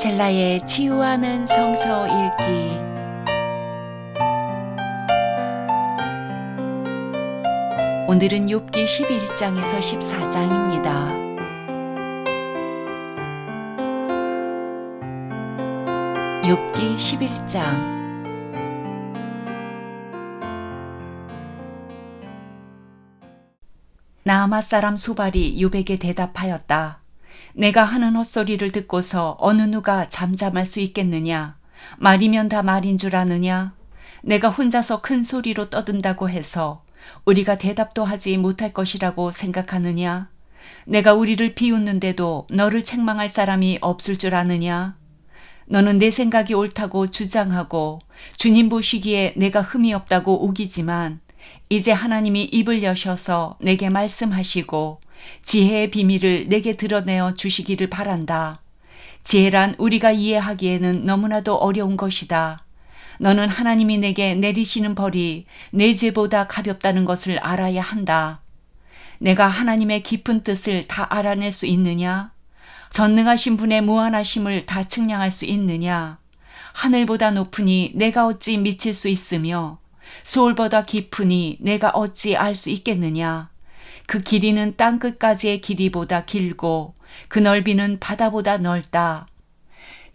젤라의 치유하는 성서 읽기 오늘은 욥기 11장에서 14장입니다. 욥기 11장 나아마 사람 수발이 욥에게 대답하였다. 내가 하는 헛소리를 듣고서 어느 누가 잠잠할 수 있겠느냐? 말이면 다 말인 줄 아느냐? 내가 혼자서 큰 소리로 떠든다고 해서 우리가 대답도 하지 못할 것이라고 생각하느냐? 내가 우리를 비웃는데도 너를 책망할 사람이 없을 줄 아느냐? 너는 내 생각이 옳다고 주장하고 주님 보시기에 내가 흠이 없다고 우기지만 이제 하나님이 입을 여셔서 내게 말씀하시고 지혜의 비밀을 내게 드러내어 주시기를 바란다. 지혜란 우리가 이해하기에는 너무나도 어려운 것이다. 너는 하나님이 내게 내리시는 벌이 내 죄보다 가볍다는 것을 알아야 한다. 내가 하나님의 깊은 뜻을 다 알아낼 수 있느냐? 전능하신 분의 무한하심을 다 측량할 수 있느냐? 하늘보다 높으니 내가 어찌 미칠 수 있으며 서울보다 깊으니 내가 어찌 알 수 있겠느냐? 그 길이는 땅 끝까지의 길이보다 길고 그 넓이는 바다보다 넓다.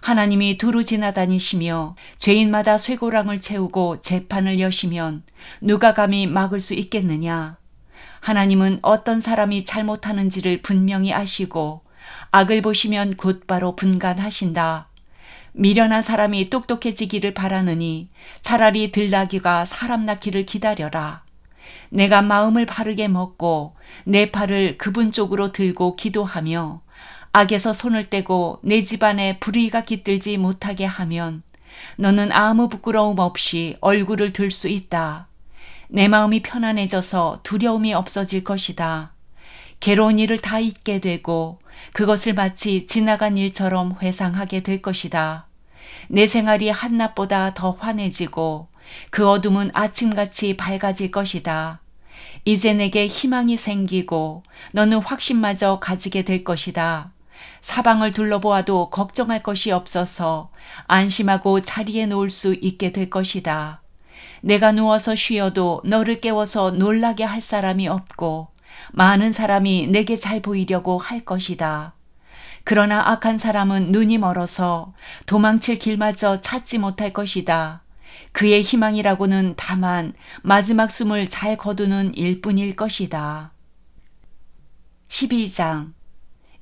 하나님이 두루 지나다니시며 죄인마다 쇠고랑을 채우고 재판을 여시면 누가 감히 막을 수 있겠느냐? 하나님은 어떤 사람이 잘못하는지를 분명히 아시고 악을 보시면 곧바로 분간하신다. 미련한 사람이 똑똑해지기를 바라느니 차라리 들나귀가 사람 낳기를 기다려라. 내가 마음을 바르게 먹고 내 팔을 그분 쪽으로 들고 기도하며 악에서 손을 떼고 내 집안에 불의가 깃들지 못하게 하면 너는 아무 부끄러움 없이 얼굴을 들 수 있다. 내 마음이 편안해져서 두려움이 없어질 것이다. 괴로운 일을 다 잊게 되고 그것을 마치 지나간 일처럼 회상하게 될 것이다. 내 생활이 한낮보다 더 환해지고 그 어둠은 아침같이 밝아질 것이다. 이제 내게 희망이 생기고 너는 확신마저 가지게 될 것이다. 사방을 둘러보아도 걱정할 것이 없어서 안심하고 자리에 놓을 수 있게 될 것이다. 내가 누워서 쉬어도 너를 깨워서 놀라게 할 사람이 없고 많은 사람이 내게 잘 보이려고 할 것이다. 그러나 악한 사람은 눈이 멀어서 도망칠 길마저 찾지 못할 것이다. 그의 희망이라고는 다만 마지막 숨을 잘 거두는 일뿐일 것이다. 12장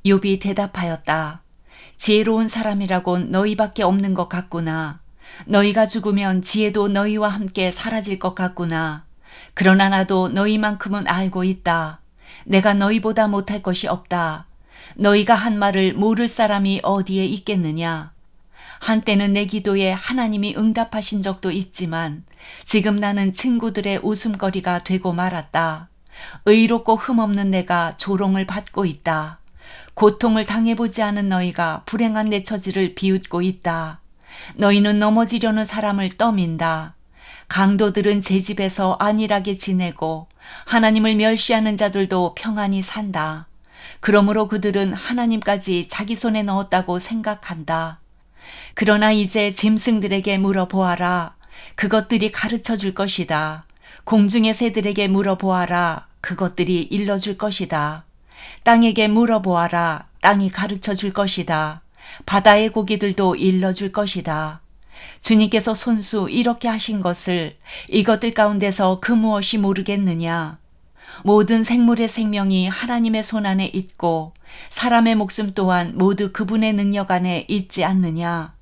욥이 대답하였다. 지혜로운 사람이라곤 너희밖에 없는 것 같구나. 너희가 죽으면 지혜도 너희와 함께 사라질 것 같구나. 그러나 나도 너희만큼은 알고 있다. 내가 너희보다 못할 것이 없다. 너희가 한 말을 모를 사람이 어디에 있겠느냐. 한때는 내 기도에 하나님이 응답하신 적도 있지만 지금 나는 친구들의 웃음거리가 되고 말았다. 의롭고 흠없는 내가 조롱을 받고 있다. 고통을 당해보지 않은 너희가 불행한 내 처지를 비웃고 있다. 너희는 넘어지려는 사람을 떠민다. 강도들은 제 집에서 안일하게 지내고 하나님을 멸시하는 자들도 평안히 산다. 그러므로 그들은 하나님까지 자기 손에 넣었다고 생각한다. 그러나 이제 짐승들에게 물어보아라. 그것들이 가르쳐 줄 것이다. 공중의 새들에게 물어보아라. 그것들이 일러줄 것이다. 땅에게 물어보아라. 땅이 가르쳐 줄 것이다. 바다의 고기들도 일러줄 것이다. 주님께서 손수 이렇게 하신 것을 이것들 가운데서 그 무엇이 모르겠느냐? 모든 생물의 생명이 하나님의 손 안에 있고 사람의 목숨 또한 모두 그분의 능력 안에 있지 않느냐?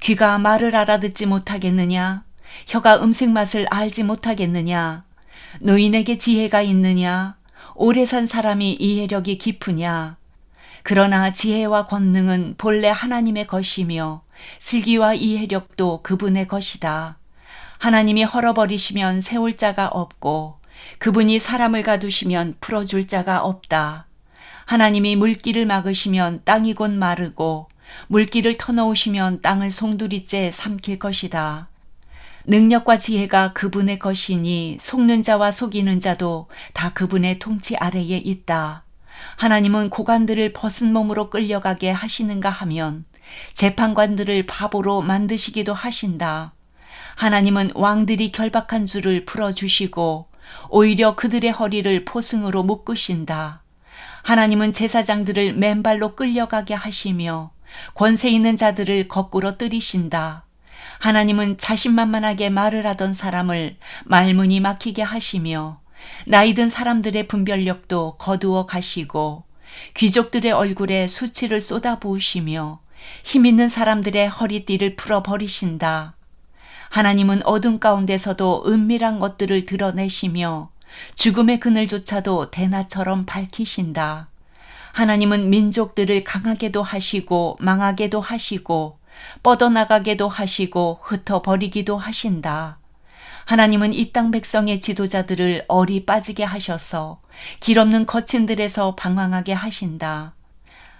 귀가 말을 알아듣지 못하겠느냐? 혀가 음식 맛을 알지 못하겠느냐? 노인에게 지혜가 있느냐? 오래 산 사람이 이해력이 깊으냐? 그러나 지혜와 권능은 본래 하나님의 것이며 슬기와 이해력도 그분의 것이다. 하나님이 헐어버리시면 세울 자가 없고 그분이 사람을 가두시면 풀어줄 자가 없다. 하나님이 물길을 막으시면 땅이 곧 마르고 물길을 터놓으시면 땅을 송두리째 삼킬 것이다. 능력과 지혜가 그분의 것이니 속는 자와 속이는 자도 다 그분의 통치 아래에 있다. 하나님은 고관들을 벗은 몸으로 끌려가게 하시는가 하면 재판관들을 바보로 만드시기도 하신다. 하나님은 왕들이 결박한 줄을 풀어주시고 오히려 그들의 허리를 포승으로 묶으신다. 하나님은 제사장들을 맨발로 끌려가게 하시며 권세 있는 자들을 거꾸로 뜨리신다. 하나님은 자신만만하게 말을 하던 사람을 말문이 막히게 하시며 나이든 사람들의 분별력도 거두어 가시고 귀족들의 얼굴에 수치를 쏟아부으시며 힘 있는 사람들의 허리띠를 풀어 버리신다. 하나님은 어둠 가운데서도 은밀한 것들을 드러내시며 죽음의 그늘조차도 대낮처럼 밝히신다. 하나님은 민족들을 강하게도 하시고 망하게도 하시고 뻗어나가게도 하시고 흩어버리기도 하신다. 하나님은 이 땅 백성의 지도자들을 어리 빠지게 하셔서 길 없는 거친들에서 방황하게 하신다.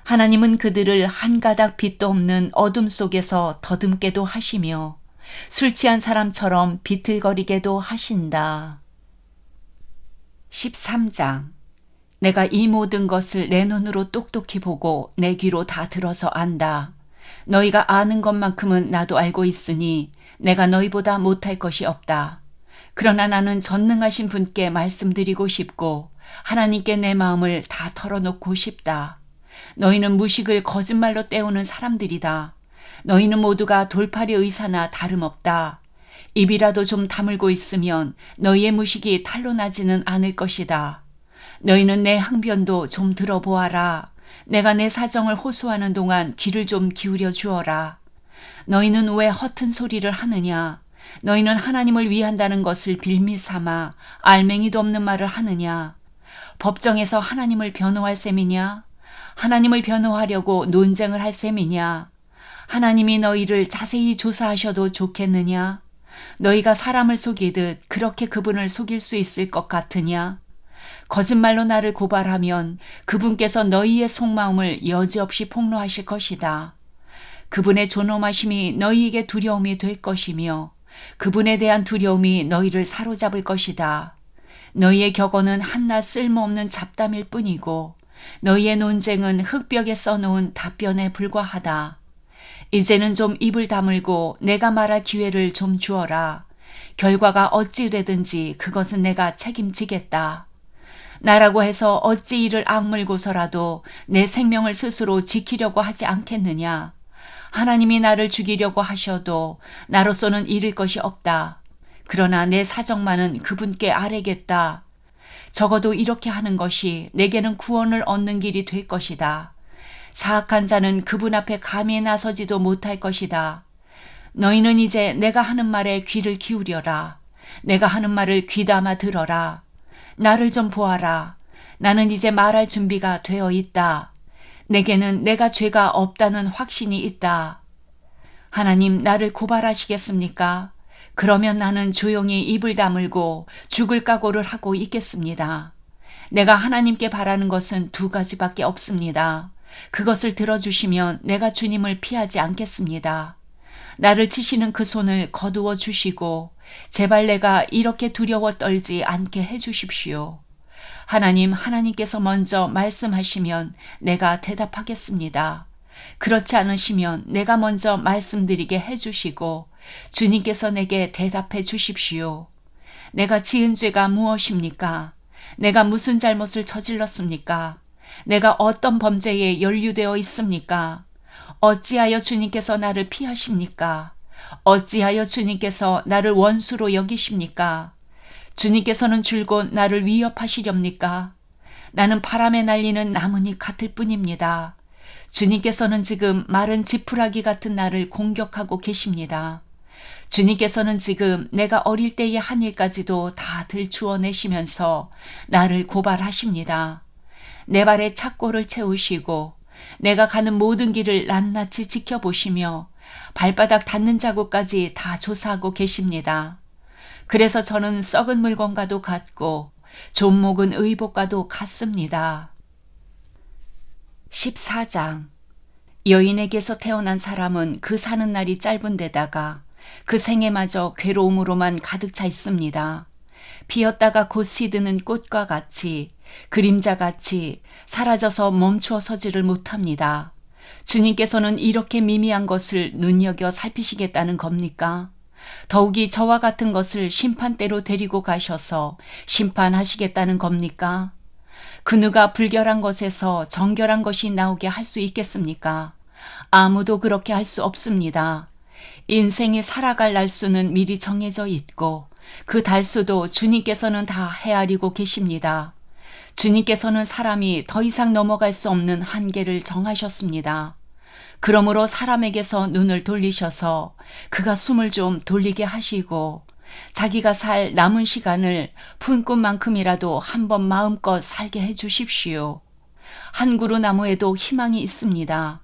하나님은 그들을 한 가닥 빛도 없는 어둠 속에서 더듬게도 하시며 술 취한 사람처럼 비틀거리게도 하신다. 13장 내가 이 모든 것을 내 눈으로 똑똑히 보고 내 귀로 다 들어서 안다. 너희가 아는 것만큼은 나도 알고 있으니 내가 너희보다 못할 것이 없다. 그러나 나는 전능하신 분께 말씀드리고 싶고 하나님께 내 마음을 다 털어놓고 싶다. 너희는 무식을 거짓말로 때우는 사람들이다. 너희는 모두가 돌팔이 의사나 다름없다. 입이라도 좀 다물고 있으면 너희의 무식이 탄로 나지는 않을 것이다. 너희는 내 항변도 좀 들어보아라. 내가 내 사정을 호소하는 동안 귀를 좀 기울여 주어라. 너희는 왜 허튼 소리를 하느냐? 너희는 하나님을 위한다는 것을 빌미 삼아 알맹이도 없는 말을 하느냐? 법정에서 하나님을 변호할 셈이냐? 하나님을 변호하려고 논쟁을 할 셈이냐? 하나님이 너희를 자세히 조사하셔도 좋겠느냐? 너희가 사람을 속이듯 그렇게 그분을 속일 수 있을 것 같으냐? 거짓말로 나를 고발하면 그분께서 너희의 속마음을 여지없이 폭로하실 것이다. 그분의 존엄하심이 너희에게 두려움이 될 것이며 그분에 대한 두려움이 너희를 사로잡을 것이다. 너희의 격언은 한낱 쓸모없는 잡담일 뿐이고 너희의 논쟁은 흙벽에 써놓은 답변에 불과하다. 이제는 좀 입을 다물고 내가 말할 기회를 좀 주어라. 결과가 어찌 되든지 그것은 내가 책임지겠다. 나라고 해서 어찌 이를 악물고서라도 내 생명을 스스로 지키려고 하지 않겠느냐. 하나님이 나를 죽이려고 하셔도 나로서는 잃을 것이 없다. 그러나 내 사정만은 그분께 아뢰겠다. 적어도 이렇게 하는 것이 내게는 구원을 얻는 길이 될 것이다. 사악한 자는 그분 앞에 감히 나서지도 못할 것이다. 너희는 이제 내가 하는 말에 귀를 기울여라. 내가 하는 말을 귀담아 들어라. 나를 좀 보아라. 나는 이제 말할 준비가 되어 있다. 내게는 내가 죄가 없다는 확신이 있다. 하나님 나를 고발하시겠습니까? 그러면 나는 조용히 입을 다물고 죽을 각오를 하고 있겠습니다. 내가 하나님께 바라는 것은 두 가지밖에 없습니다. 그것을 들어주시면 내가 주님을 피하지 않겠습니다. 나를 치시는 그 손을 거두어 주시고 제발 내가 이렇게 두려워 떨지 않게 해 주십시오. 하나님, 하나님께서 먼저 말씀하시면 내가 대답하겠습니다. 그렇지 않으시면 내가 먼저 말씀드리게 해 주시고 주님께서 내게 대답해 주십시오. 내가 지은 죄가 무엇입니까? 내가 무슨 잘못을 저질렀습니까? 내가 어떤 범죄에 연루되어 있습니까? 어찌하여 주님께서 나를 피하십니까? 어찌하여 주님께서 나를 원수로 여기십니까? 주님께서는 줄곧 나를 위협하시렵니까? 나는 바람에 날리는 나뭇잎 같을 뿐입니다. 주님께서는 지금 마른 지푸라기 같은 나를 공격하고 계십니다. 주님께서는 지금 내가 어릴 때의 한 일까지도 다 들추어내시면서 나를 고발하십니다. 내 발에 착고를 채우시고 내가 가는 모든 길을 낱낱이 지켜보시며 발바닥 닿는 자국까지 다 조사하고 계십니다. 그래서 저는 썩은 물건과도 같고 존목은 의복과도 같습니다. 14장 여인에게서 태어난 사람은 그 사는 날이 짧은 데다가 그 생애마저 괴로움으로만 가득 차 있습니다. 피었다가 곧 시드는 꽃과 같이 그림자 같이 사라져서 멈추어 서지를 못합니다. 주님께서는 이렇게 미미한 것을 눈여겨 살피시겠다는 겁니까? 더욱이 저와 같은 것을 심판대로 데리고 가셔서 심판하시겠다는 겁니까? 그 누가 불결한 것에서 정결한 것이 나오게 할 수 있겠습니까? 아무도 그렇게 할 수 없습니다. 인생이 살아갈 날수는 미리 정해져 있고 그 달수도 주님께서는 다 헤아리고 계십니다. 주님께서는 사람이 더 이상 넘어갈 수 없는 한계를 정하셨습니다. 그러므로 사람에게서 눈을 돌리셔서 그가 숨을 좀 돌리게 하시고 자기가 살 남은 시간을 품꾼만큼이라도 한번 마음껏 살게 해 주십시오. 한 그루 나무에도 희망이 있습니다.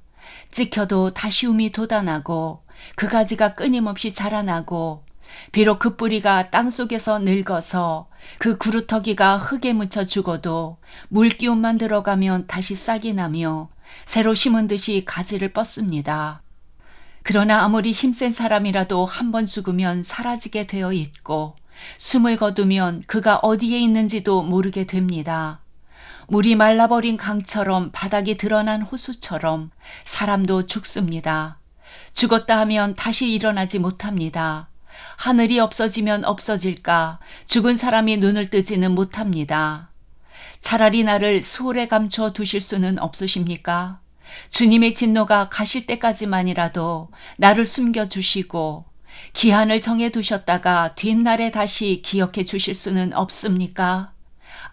찍혀도 다시움이 돋아나고 그 가지가 끊임없이 자라나고 비록 그 뿌리가 땅 속에서 늙어서 그 구루터기가 흙에 묻혀 죽어도 물기운만 들어가면 다시 싹이 나며 새로 심은 듯이 가지를 뻗습니다. 그러나 아무리 힘센 사람이라도 한 번 죽으면 사라지게 되어 있고 숨을 거두면 그가 어디에 있는지도 모르게 됩니다. 물이 말라버린 강처럼 바닥이 드러난 호수처럼 사람도 죽습니다. 죽었다 하면 다시 일어나지 못합니다. 하늘이 없어지면 없어질까 죽은 사람이 눈을 뜨지는 못합니다. 차라리 나를 수월에 감춰 두실 수는 없으십니까? 주님의 진노가 가실 때까지만이라도 나를 숨겨 주시고 기한을 정해 두셨다가 뒷날에 다시 기억해 주실 수는 없습니까?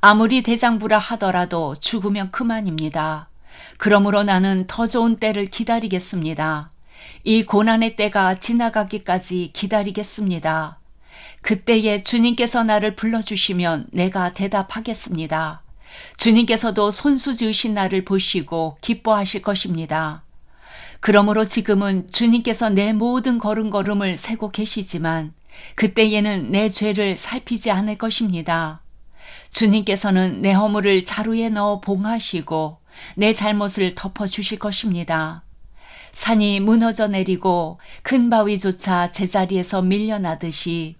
아무리 대장부라 하더라도 죽으면 그만입니다. 그러므로 나는 더 좋은 때를 기다리겠습니다. 이 고난의 때가 지나가기까지 기다리겠습니다. 그때에 주님께서 나를 불러주시면 내가 대답하겠습니다. 주님께서도 손수 지으신 나를 보시고 기뻐하실 것입니다. 그러므로 지금은 주님께서 내 모든 걸음걸음을 세고 계시지만 그때에는 내 죄를 살피지 않을 것입니다. 주님께서는 내 허물을 자루에 넣어 봉하시고 내 잘못을 덮어 주실 것입니다. 산이 무너져 내리고 큰 바위조차 제자리에서 밀려나듯이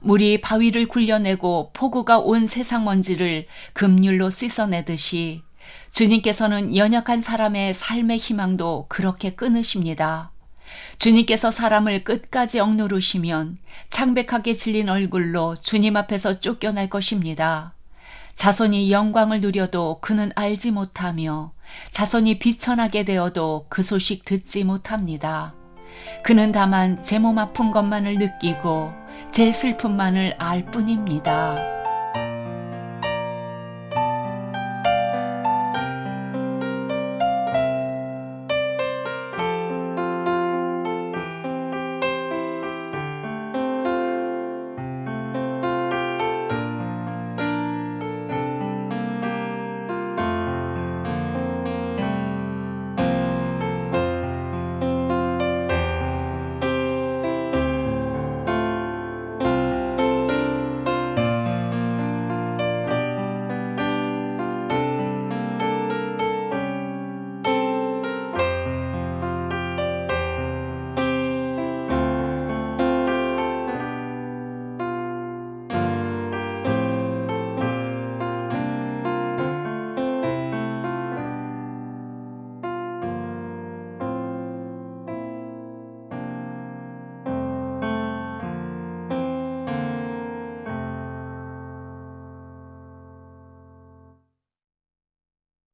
물이 바위를 굴려내고 폭우가 온 세상 먼지를 급률로 씻어내듯이 주님께서는 연약한 사람의 삶의 희망도 그렇게 끊으십니다. 주님께서 사람을 끝까지 억누르시면 창백하게 질린 얼굴로 주님 앞에서 쫓겨날 것입니다. 자손이 영광을 누려도 그는 알지 못하며 자손이 비천하게 되어도 그 소식 듣지 못합니다. 그는 다만 제 몸 아픈 것만을 느끼고 제 슬픔만을 알 뿐입니다.